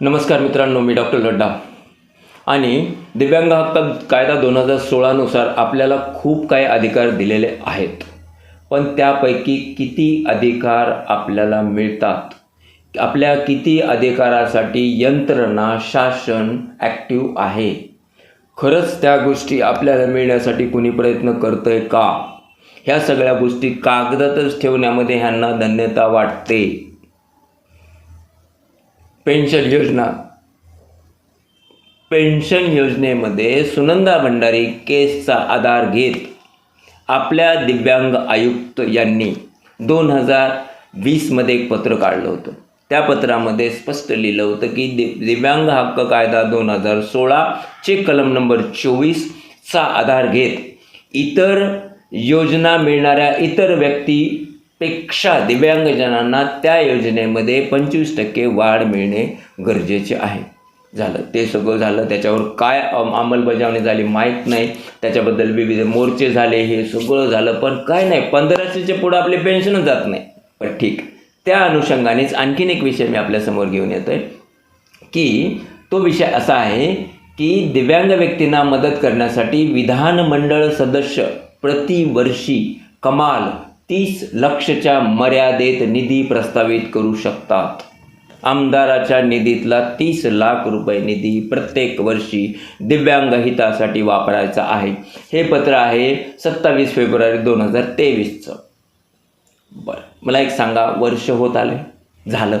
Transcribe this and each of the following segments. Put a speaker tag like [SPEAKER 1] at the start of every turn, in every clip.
[SPEAKER 1] नमस्कार मित्रांनो मी डॉक्टर लड्डा. आणि दिव्यांग हक्क कायदा दोन हजार सोळानुसार आपल्याला खूप काही अधिकार दिलेले आहेत. पण त्यापैकी किती अधिकार आपल्याला मिळतात? आपल्या किती अधिकारासाठी यंत्रणा शासन ॲक्टिव्ह आहे? खरंच त्या गोष्टी आपल्याला मिळण्यासाठी कुणी प्रयत्न करतं आहे का? ह्या सगळ्या गोष्टी कागदातच ठेवण्यामध्ये ह्यांना धन्यता वाटते. पेन्शन योजना. पेन्शन योजनेमध्ये सुनंदा भंडारी केसचा आधार घेत आपल्या दिव्यांग आयुक्त यांनी दोन हजार वीसमध्ये एक पत्र काढलं होतं. त्या पत्रामध्ये स्पष्ट लिहिलं होतं की दि दिव्यांग हक्क कायदा दोन हजार सोळाचे कलम नंबर चोवीसचा आधार घेत इतर योजना मिळणाऱ्या इतर व्यक्ती पेक्षा दिव्यांगजनांना त्या योजनेमध्ये पंचवीस टक्के वाढ मिळणे गरजेचे आहे. झालं. ते सगळं झालं. त्याच्यावर काय अंमलबजावणी झाली माहीत नाही. त्याच्याबद्दल विविध मोर्चे झाले. हे सगळं झालं. पण काय नाही. पंधराशेच्या पुढं आपले पेन्शनच जात नाही. पण ठीक. त्या अनुषंगानेच आणखीन एक विषय मी आपल्यासमोर घेऊन येतो आहे की तो विषय असा आहे की दिव्यांग व्यक्तींना मदत करण्यासाठी विधानमंडळ सदस्य प्रतिवर्षी कमाल तीस लक्षच्या मर्यादेत निधी प्रस्तावित करू शकतात. आमदाराच्या निधीतला तीस लाख रुपये निधी प्रत्येक वर्षी दिव्यांग हितासाठी वापरायचा आहे. हे पत्र आहे सत्तावीस फेब्रुवारी दोन हजार तेवीसचं. बरं मला एक सांगा वर्ष होत आले झालं.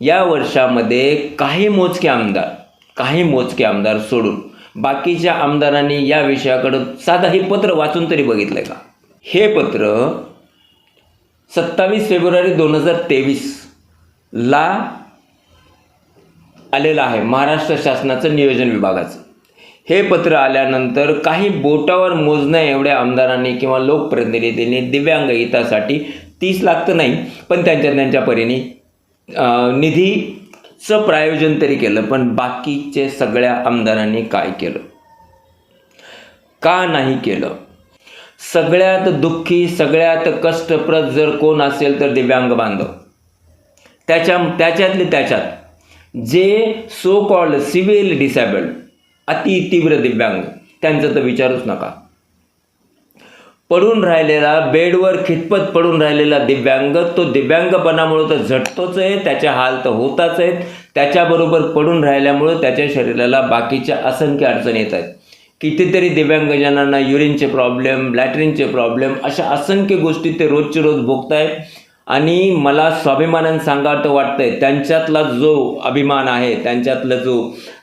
[SPEAKER 1] या वर्षामध्ये काही मोजके आमदार काही मोजके आमदार सोडून बाकीच्या आमदारांनी या विषयाकडं साधा हे पत्र वाचून तरी बघितलं का? हे पत्र सत्तावीस फेब्रुवारी दोन हजार तेवीसला आलेलं आहे महाराष्ट्र शासनाचं नियोजन विभागाचं. हे पत्र आल्यानंतर काही बोटावर मोजण्या एवढ्या आमदारांनी किंवा लोकप्रतिनिधींनी दिव्यांग हितासाठी तीस लाख तर नाही पण त्यांच्या त्यांच्या परीने निधीचं प्रायोजन तरी केलं पण बाकीचे सगळ्या आमदारांनी काय केलं? का नाही केलं? सगळ्यात दुःखी सगळ्यात कष्टप्रद जर कोण असेल तर दिव्यांग बांधव. त्याच्या त्याच्यातले त्याच्यात जे सो कॉल्ड सिव्हिल डिसॅबल्ड अति तीव्र दिव्यांग त्यांचं तर विचारूच नका. पडून राहिलेला बेडवर खितपत पडून राहिलेला दिव्यांग तो दिव्यांगपणामुळं तर झटतोच आहे त्याचे हाल तर होताच आहेत. त्याच्याबरोबर पडून राहिल्यामुळं त्याच्या शरीराला बाकीच्या असंख्य अडचणी येत आहेत. कितीतरी दिव्यांगजनांना युरिनचे प्रॉब्लेम लॅटरिनचे प्रॉब्लेम अशा असंख्य गोष्टी ते रोजचे रोज भोगतायत. आणि मला स्वाभिमानानं सांगावं वाटतंय त्यांच्यातला जो अभिमान आहे त्यांच्यातलं जो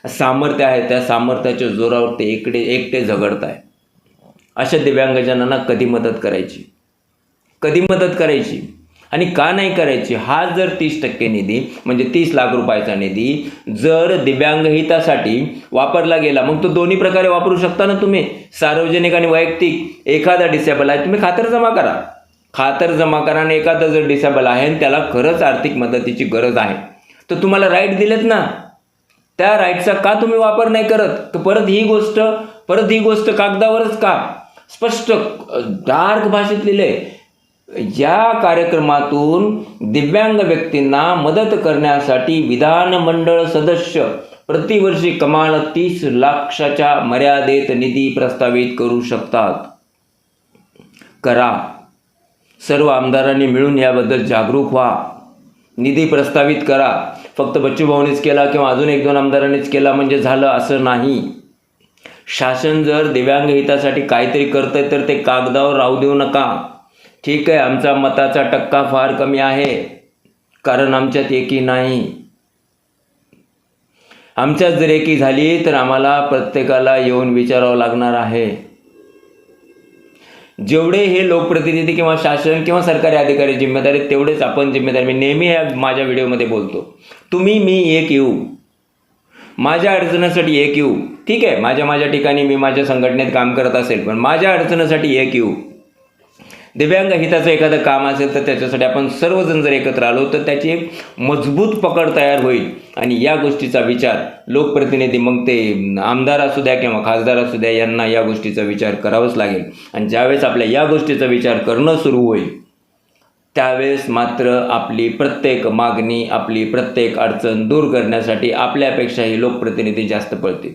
[SPEAKER 1] सामर्थ्य आहे त्या सामर्थ्याच्या जोरावर ते इकडे एकटे झगडत आहे अशा दिव्यांगजनांना कधी मदत करायची? कधी मदत करायची? आणि का नाही करायची? हा जर तीस टक्के निधी म्हणजे तीस लाख रुपयाचा निधी जर दिव्यांगहितासाठी वापरला गेला मग तो दोन्ही प्रकारे वापरू शकता ना तुम्ही? सार्वजनिक आणि वैयक्तिक. एखादा डिसेबल आहे तुम्ही खातर जमा करा. खातर जमा करा आणि एखादा जर डिसेबल आहे आणि त्याला खरंच आर्थिक मदतीची गरज आहे. तर तुम्हाला राईट दिलेत ना? त्या राईटचा का तुम्ही वापर नाही करत? तर परत ही गोष्ट परत ही गोष्ट कागदावरच का? स्पष्ट डार्क भाषेत लिहिले या कार्यक्रमातून दिव्यांग व्यक्तींना मदत करण्यासाठी विधानमंडळ सदस्य प्रतिवर्षी कमाल तीस लाखाच्या मर्यादेत निधी प्रस्तावित करू शकतात. करा. सर्व आमदारांनी मिळून याबद्दल जागरूक व्हा. निधी प्रस्तावित करा. फक्त बच्चू भाऊनीच केला किंवा अजून एक दोन आमदारांनीच केला म्हणजे झालं असं नाही. शासन जर दिव्यांग हितासाठी काहीतरी करतंय तर ते कागदावर राहू देऊ नका. ठीक आहे आमचा मताचा टक्का फार कमी आहे कारण आमच्यात एकी नाही. आमच्यात जर एकी झाली तर आम्हाला प्रत्येकाला येऊन विचारावं लागणार आहे. जेवढे हे लोकप्रतिनिधी किंवा शासन किंवा सरकारी अधिकारी जिम्मेदार आहेत तेवढेच आपण जिम्मेदार. मी नेहमी ह्या माझ्या व्हिडिओमध्ये बोलतो तुम्ही मी एक येऊ. माझ्या अडचणीसाठी एक येऊ. ठीक आहे माझ्या माझ्या ठिकाणी मी माझ्या संघटनेत काम करत असेल पण माझ्या अडचणीसाठी एक येऊ. दिव्यांग हिताचं एखादं काम असेल तर त्याच्यासाठी आपण सर्वजण जर एकत्र आलो तर त्याची एक मजबूत पकड तयार होईल. आणि या गोष्टीचा विचार लोकप्रतिनिधी मग ते आमदार असू द्या किंवा खासदार असू द्या यांना या गोष्टीचा विचार करावाच लागेल. आणि ज्यावेळेस आपल्या या गोष्टीचा विचार करणं सुरू होईल त्यावेळेस मात्र आपली प्रत्येक मागणी आपली प्रत्येक अडचण दूर करण्यासाठी आपल्यापेक्षाही लोकप्रतिनिधी जास्त पळतील.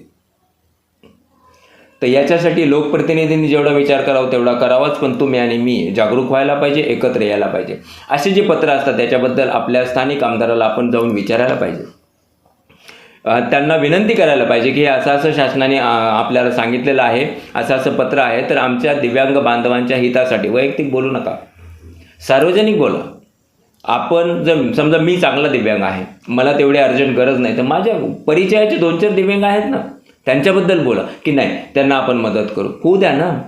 [SPEAKER 1] तर याच्यासाठी लोकप्रतिनिधींनी जेवढा विचार करावा तेवढा करावाच पण तुम्ही आणि मी जागरूक व्हायला पाहिजे एकत्र यायला पाहिजे. असे जे पत्र असतात त्याच्याबद्दल आपल्या स्थानिक आमदाराला आपण जाऊन विचारायला पाहिजे. त्यांना विनंती करायला पाहिजे की हे असं असं शासनाने आपल्याला सांगितलेलं आहे असं असं पत्र आहे तर आमच्या दिव्यांग बांधवांच्या हितासाठी वैयक्तिक बोलू नका. सार्वजनिक बोला. आपण जर समजा मी चांगला दिव्यांग आहे मला तेवढी अर्जंट गरज नाही तर माझ्या परिचयाचे दोन चार दिव्यांग आहेत ना. त्यांच्याबद्दल बोला की नाही त्यांना आपण मदत करू. होऊ द्या ना.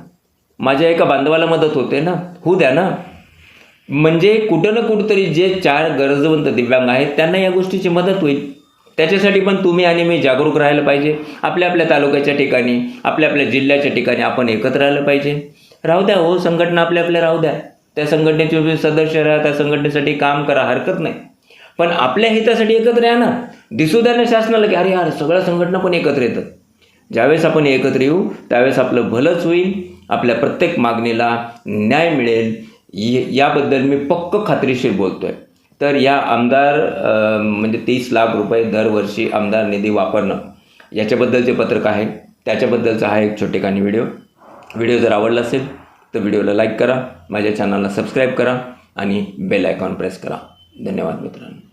[SPEAKER 1] माझ्या एका बांधवाला मदत होते ना. होऊ द्या ना. म्हणजे कुठं ना कुठंतरी जे चार गरजवंत दिव्यांग आहेत त्यांना या गोष्टीची मदत होईल. त्याच्यासाठी पण तुम्ही आणि मी जागरूक राहायला पाहिजे. आपल्या आपल्या तालुक्याच्या ठिकाणी आपल्या आपल्या जिल्ह्याच्या ठिकाणी आपण एकत्र राहिलं पाहिजे. राहू द्या हो संघटना आपल्या आपल्या राहू द्या. त्या संघटनेचे सदस्य राहा त्या संघटनेसाठी काम करा हरकत नाही. पण आपल्या हितासाठी एकत्र या ना. दिसू द्या ना शासनाला की अरे यार सगळ्या संघटना पण एकत्र येतात. ज्यावेळेस आपण एकत्र येऊ त्यावेळेस आपलं भलंच होईल आपल्या प्रत्येक मागणीला न्याय मिळेल याबद्दल मी पक्क खात्रीशीर बोलतोय. तर या आमदार म्हणजे तीस लाख रुपये दरवर्षी आमदार निधी वापरणं याच्याबद्दल जे पत्रक आहे. त्याच्याबद्दलचा हा एक छोटेखानी व्हिडिओ. व्हिडिओ जर आवडला असेल तर व्हिडिओला लाईक करा माझ्या चॅनलला सबस्क्राईब करा आणि बेल आयकॉन प्रेस करा. धन्यवाद मित्रांनो.